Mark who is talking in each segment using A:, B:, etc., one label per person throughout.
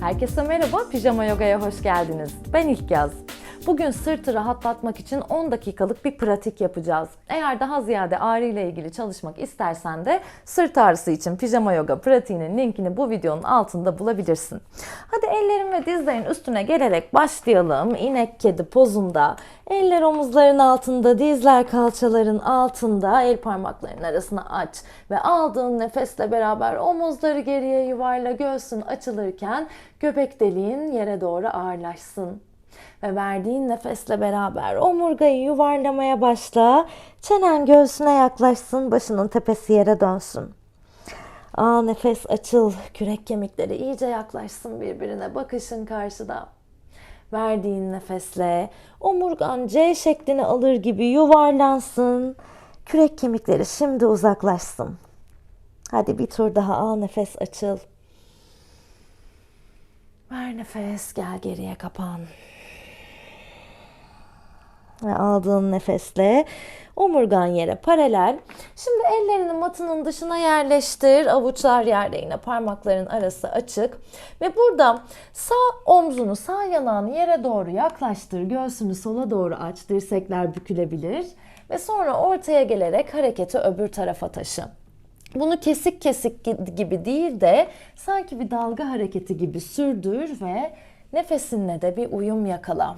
A: Herkese merhaba, Pijama Yoga'ya hoş geldiniz. Ben İlk Yaz. Bugün sırtı rahatlatmak için 10 dakikalık bir pratik yapacağız. Eğer daha ziyade ağrı ile ilgili çalışmak istersen de sırt ağrısı için pijama yoga pratiğinin linkini bu videonun altında bulabilirsin. Hadi ellerin ve dizlerin üstüne gelerek başlayalım. İnek kedi pozunda. Eller omuzların altında, dizler kalçaların altında, el parmaklarının arasına aç ve aldığın nefesle beraber omuzları geriye yuvarla göğsün açılırken göbek deliğin yere doğru ağırlaşsın. Ve verdiğin nefesle beraber omurgayı yuvarlamaya başla. Çenen göğsüne yaklaşsın, başının tepesi yere dönsün. Al nefes açıl, kürek kemikleri iyice yaklaşsın birbirine, bakışın karşıda. Verdiğin nefesle omurgan C şeklini alır gibi yuvarlansın. Kürek kemikleri şimdi uzaklaşsın. Hadi bir tur daha al nefes açıl. Ver nefes gel geriye kapan. Ve aldığın nefesle omurgan yere paralel. Şimdi ellerini matının dışına yerleştir. Avuçlar yerde yine parmakların arası açık. Ve burada sağ omzunu, sağ yanağını yere doğru yaklaştır. Göğsünü sola doğru aç. Dirsekler bükülebilir. Ve sonra ortaya gelerek hareketi öbür tarafa taşı. Bunu kesik kesik gibi değil de sanki bir dalga hareketi gibi sürdür ve nefesinle de bir uyum yakala.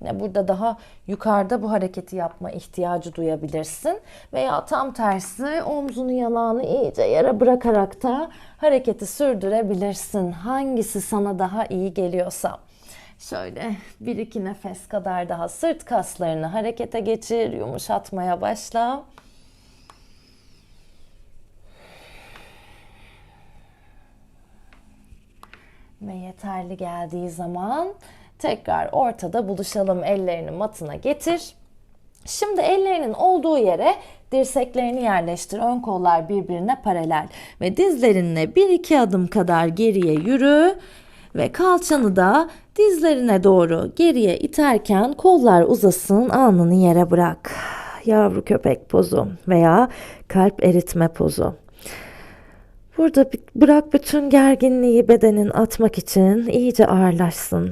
A: Yine burada daha yukarıda bu hareketi yapma ihtiyacı duyabilirsin. Veya tam tersi omzunu yanağını iyice yere bırakarak da hareketi sürdürebilirsin. Hangisi sana daha iyi geliyorsa. Şöyle bir iki nefes kadar daha sırt kaslarını harekete geçir, yumuşatmaya başla. Ve yeterli geldiği zaman tekrar ortada buluşalım. Ellerini matına getir. Şimdi ellerinin olduğu yere dirseklerini yerleştir. Ön kollar birbirine paralel ve dizlerinle bir iki adım kadar geriye yürü ve kalçanı da dizlerine doğru geriye iterken kollar uzasın, alnını yere bırak. Yavru köpek pozu veya kalp eritme pozu. Burada bırak bütün gerginliği bedenin atmak için iyice ağırlaşsın.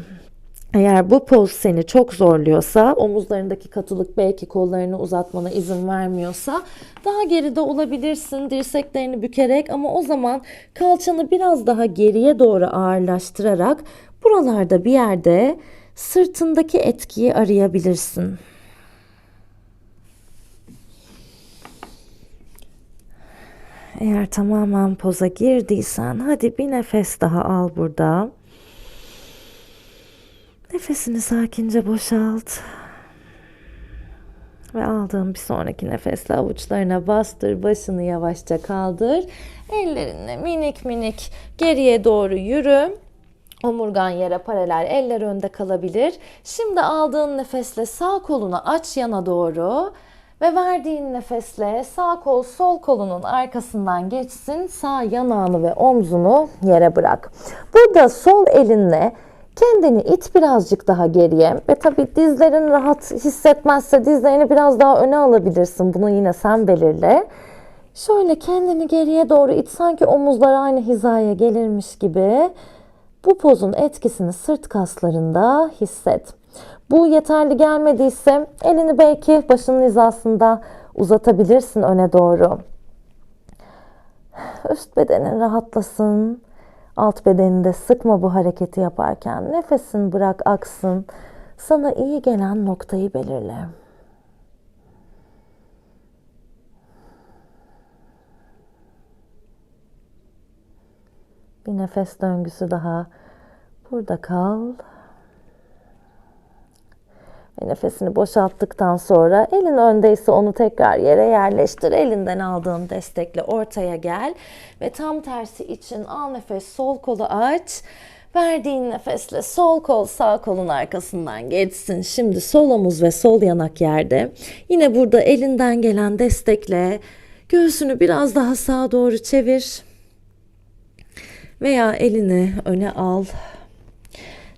A: Eğer bu poz seni çok zorluyorsa, omuzlarındaki katılık belki kollarını uzatmana izin vermiyorsa daha geride olabilirsin dirseklerini bükerek ama o zaman kalçanı biraz daha geriye doğru ağırlaştırarak buralarda bir yerde sırtındaki etkiyi arayabilirsin. Eğer tamamen poza girdiysen hadi bir nefes daha al burada. Nefesini sakince boşalt. Ve aldığın bir sonraki nefesle avuçlarına bastır, başını yavaşça kaldır. Ellerinle minik minik geriye doğru yürü. Omurgan yere paralel, eller önde kalabilir. Şimdi aldığın nefesle sağ kolunu aç yana doğru ve verdiğin nefesle sağ kol sol kolunun arkasından geçsin. Sağ yanağını ve omzunu yere bırak. Burada sol elinle Kendini it birazcık daha geriye ve tabii dizlerin rahat hissetmezse dizlerini biraz daha öne alabilirsin. Bunu yine sen belirle. Şöyle kendini geriye doğru it sanki omuzlar aynı hizaya gelirmiş gibi. Bu pozun etkisini sırt kaslarında hisset. Bu yeterli gelmediyse elini belki başının hizasında uzatabilirsin öne doğru. Üst bedenin rahatlasın. Alt bedeninde sıkma bu hareketi yaparken. Nefesin bırak aksın. Sana iyi gelen noktayı belirle. Bir nefes döngüsü daha. Burada kal. Nefesini boşalttıktan sonra elin öndeyse onu tekrar yere yerleştir. Elinden aldığın destekle ortaya gel. Ve tam tersi için al nefes sol kolu aç. Verdiğin nefesle sol kol sağ kolun arkasından geçsin. Şimdi sol omuz ve sol yanak yerde. Yine burada elinden gelen destekle göğsünü biraz daha sağa doğru çevir. Veya elini öne al.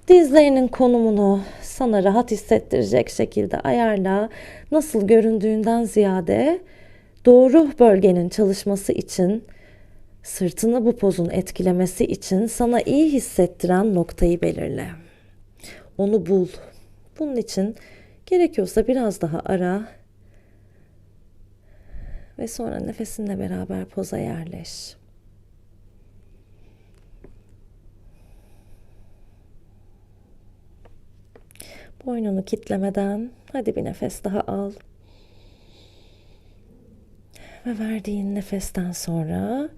A: Dizlerinin konumunu sana rahat hissettirecek şekilde ayarla. Nasıl göründüğünden ziyade doğru bölgenin çalışması için Sırtını bu pozun etkilemesi için sana iyi hissettiren noktayı belirle. Onu bul. Bunun için gerekiyorsa biraz daha ara ve sonra nefesinle beraber poza yerleş. Boynunu kitlemeden hadi bir nefes daha al. Ve verdiğin nefesten sonra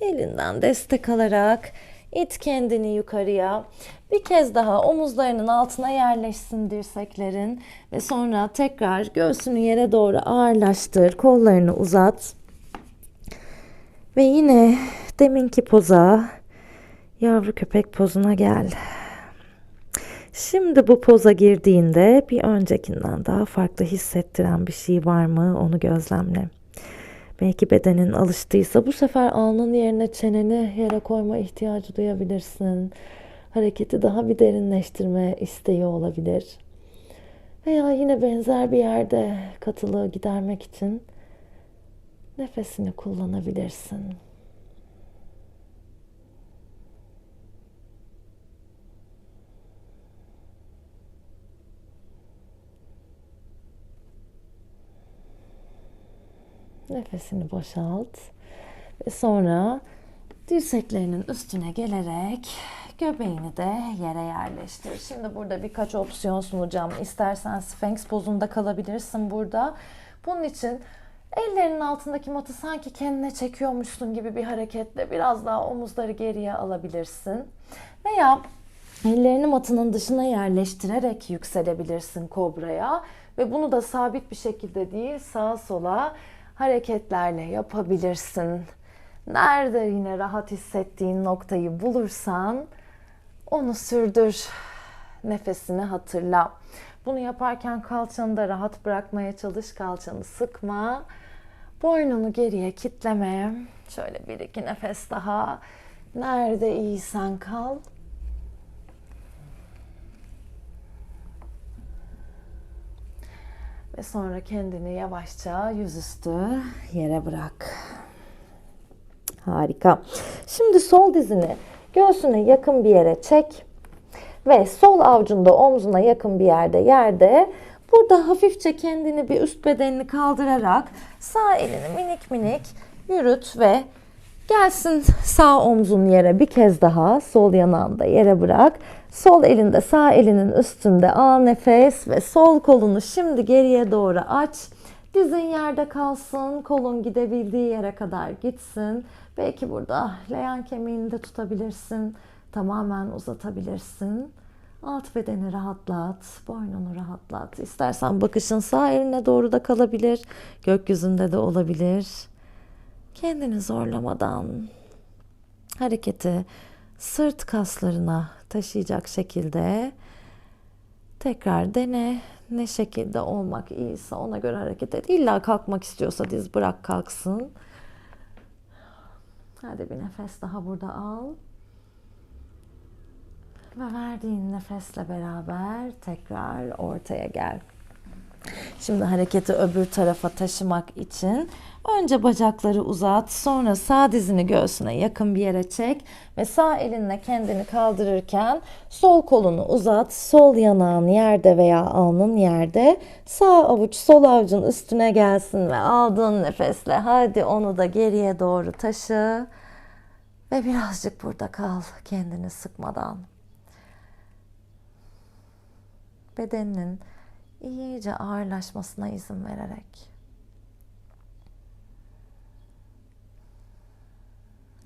A: elinden destek alarak it kendini yukarıya. Bir kez daha omuzlarının altına yerleşsin dirseklerin ve sonra tekrar göğsünü yere doğru ağırlaştır. Kollarını uzat. Ve yine deminki poza yavru köpek pozuna gel. Şimdi bu poza girdiğinde bir öncekinden daha farklı hissettiren bir şey var mı onu gözlemle. Belki bedenin alıştıysa bu sefer alnın yerine çeneni yere koyma ihtiyacı duyabilirsin. Hareketi daha bir derinleştirme isteği olabilir. Veya yine benzer bir yerde katılığı gidermek için nefesini kullanabilirsin. Nefesini boşalt. Ve sonra dirseklerinin üstüne gelerek göbeğini de yere yerleştir. Şimdi burada birkaç opsiyon sunacağım. İstersen Sphinx pozunda kalabilirsin burada. Bunun için ellerinin altındaki matı sanki kendine çekiyormuşsun gibi bir hareketle biraz daha omuzları geriye alabilirsin. Veya ellerini matının dışına yerleştirerek yükselebilirsin kobraya. Ve bunu da sabit bir şekilde değil sağa sola hareketlerle yapabilirsin. Nerede yine rahat hissettiğin noktayı bulursan onu sürdür. Nefesini hatırla. Bunu yaparken kalçanı da rahat bırakmaya çalış. Kalçanı sıkma. Boynunu geriye kitleme. Şöyle bir iki nefes daha. Nerede iyisen kal. Ve sonra kendini yavaşça yüzüstü yere bırak. Harika. Şimdi sol dizini göğsüne yakın bir yere çek. Ve sol avucunda omzuna yakın bir yerde yerde burada hafifçe kendini bir üst bedenini kaldırarak sağ elini minik minik yürüt ve gelsin sağ omzun yere bir kez daha sol yanağında yere bırak. Sol elinde sağ elinin üstünde al nefes ve sol kolunu şimdi geriye doğru aç. Dizin yerde kalsın, kolun gidebildiği yere kadar gitsin. Belki burada leğen kemiğini de tutabilirsin. Tamamen uzatabilirsin. Alt bedeni rahatlat, boynunu rahatlat. İstersen bakışın sağ eline doğru da kalabilir. Gökyüzünde de olabilir. Kendini zorlamadan hareketi sırt kaslarına taşıyacak şekilde tekrar dene. Ne şekilde olmak iyiyse ona göre hareket et. İlla kalkmak istiyorsa diz bırak kalksın. Hadi bir nefes daha burada al. Ve verdiğin nefesle beraber tekrar ortaya gel. Şimdi hareketi öbür tarafa taşımak için önce bacakları uzat, sonra sağ dizini göğsüne yakın bir yere çek ve sağ elinle kendini kaldırırken sol kolunu uzat, sol yanağın yerde veya alnın yerde, sağ avuç sol avucun üstüne gelsin ve aldığın nefesle hadi onu da geriye doğru taşı ve birazcık burada kal kendini sıkmadan. Bedeninin iyice ağırlaşmasına izin vererek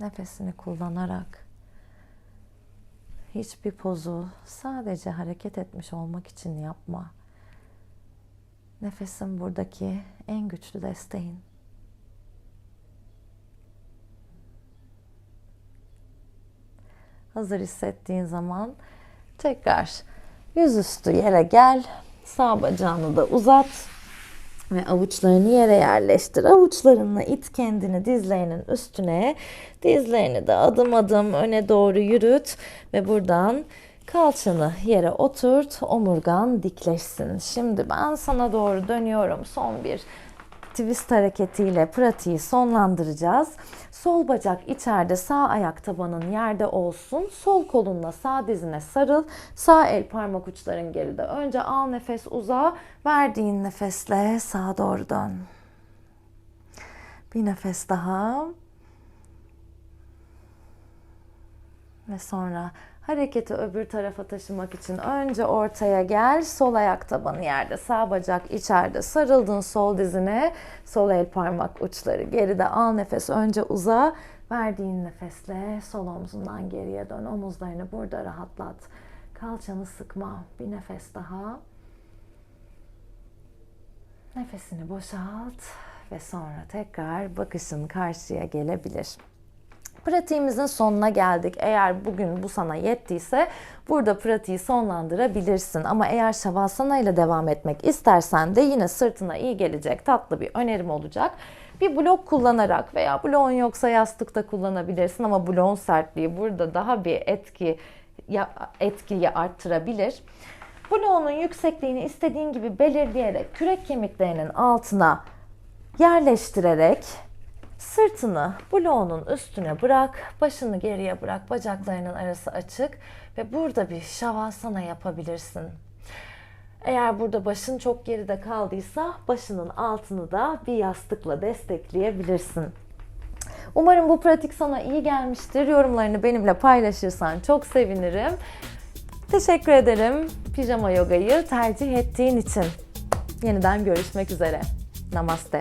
A: nefesini kullanarak hiçbir pozu sadece hareket etmiş olmak için yapma. Nefesin buradaki en güçlü desteğin. Hazır hissettiğin zaman tekrar yüzüstü yere gel Sağ bacağını da uzat ve avuçlarını yere yerleştir. Avuçlarınla it kendini dizlerinin üstüne. Dizlerini de adım adım öne doğru yürüt ve buradan kalçanı yere oturt. Omurgan dikleşsin. Şimdi ben sana doğru dönüyorum. Son bir twist hareketiyle pratiği sonlandıracağız. Sol bacak içeride, sağ ayak tabanın yerde olsun. Sol kolunla sağ dizine sarıl. Sağ el parmak uçların geride. Önce al nefes uzağa. Verdiğin nefesle sağa doğru dön. Bir nefes daha. Ve sonra hareketi öbür tarafa taşımak için önce ortaya gel. Sol ayak tabanı yerde, sağ bacak içeride. Sarıldın sol dizine. Sol el parmak uçları geride. Al nefes önce uza. Verdiğin nefesle sol omzundan geriye dön. Omuzlarını burada rahatlat. Kalçanı sıkma. Bir nefes daha. Nefesini boşalt ve sonra tekrar bakışın karşıya gelebilir. Pratiğimizin sonuna geldik. Eğer bugün bu sana yettiyse burada pratiği sonlandırabilirsin. Ama eğer Şavasana ile devam etmek istersen de yine sırtına iyi gelecek tatlı bir önerim olacak. Bir blok kullanarak veya bloğun yoksa yastıkta kullanabilirsin ama bloğun sertliği burada daha bir etki etkiyi arttırabilir. Bloğunun yüksekliğini istediğin gibi belirleyerek kürek kemiklerinin altına yerleştirerek Sırtını bloğunun üstüne bırak, başını geriye bırak, bacaklarının arası açık ve burada bir şavasana yapabilirsin. Eğer burada başın çok geride kaldıysa başının altını da bir yastıkla destekleyebilirsin. Umarım bu pratik sana iyi gelmiştir. Yorumlarını benimle paylaşırsan çok sevinirim. Teşekkür ederim pijama yogayı tercih ettiğin için. Yeniden görüşmek üzere. Namaste.